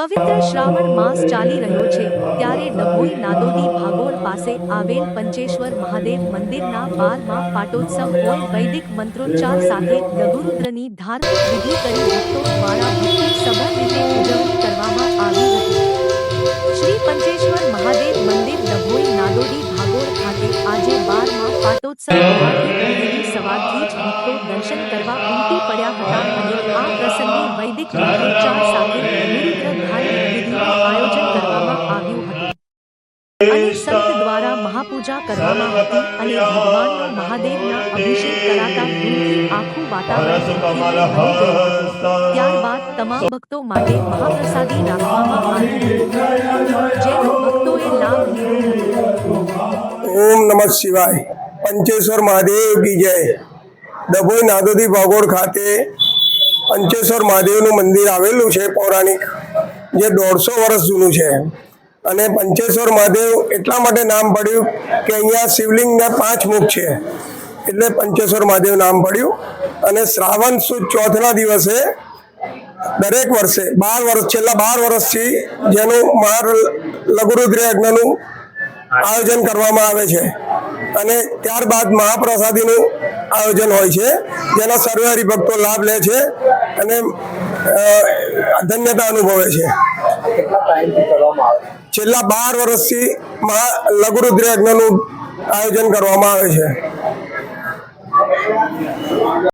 પવિત્ર શ્રાવણ માસ ચાલી રહ્યો છે, ત્યારે ડભોઈ નાદોદી ભાગોળ પાસે આવેલ પંચેશ્વર મહાદેવ મંદિરના બારમાં પાટોત્સવ હોય વૈદિક મંત્રોચ્ચાર સાથે લઘુરુદ્રની ધાર્મિક વિધિ કરી ભક્તો દ્વારા ભક્તિસભર રીતે ઉજવણી કરવામાં આવી હતી. શ્રી પંચેશ્વર મહાદેવ મંદિર ડભોઈ નાદોદી ભાગોળ ખાતે આજે બારમાં પાટોત્સવ સવારથી જ ભક્તો દર્શન કરવા ઉમટી પડ્યા હતા અને આ પ્રસંગે વૈદિક મંત્રોચ્ચાર સાથે અને સંત દ્વારા મહાપૂજા કરવામાં હતી અને ભગવાનનો મહાદેવના અભિષેક કરાતા ધૂળથી આખું વાતાવરણ. ત્યારબાદ તમામ ભક્તો માટે મહાપ્રસાદી રાખવામાં આવી. જે ભક્તોએ લાભ લીધો ઓમ નમઃ શિવાય. પંચેશ્વર મહાદેવ કી જય. ડભોઈ નાદોદી ભાગોળ ખાતે પંચેશ્વર મહાદેવનું મંદિર આવેલું છે પૌરાણિક જે દોઢસો વર્ષ જૂનું છે. અને પંચેશ્વર મહાદેવ એટલા માટે નામ પડ્યું કે અહીંયા શિવલિંગના પાંચ મુખ છે. એટલે પંચેશ્વર મહાદેવ નામ પડ્યું. અને શ્રાવણ સુદ ચોથના દિવસે દરેક વર્ષે, બાર વર્ષ છેલ્લા બાર વર્ષથી જેનું મહાર લઘુરુદ્ર યજ્ઞનું આયોજન કરવામાં આવે છે. અને ત્યારબાદ મહાપ્રસાદીનું આયોજન હોય છે. જેના સર્વે હરિભક્તો લાભ લે છે અને ધન્યતા અનુભવે છે? છેલ્લા બાર વર્ષથી મહા લઘુરુદ્ર યજ્ઞનું આયોજન કરવામાં આવે છે.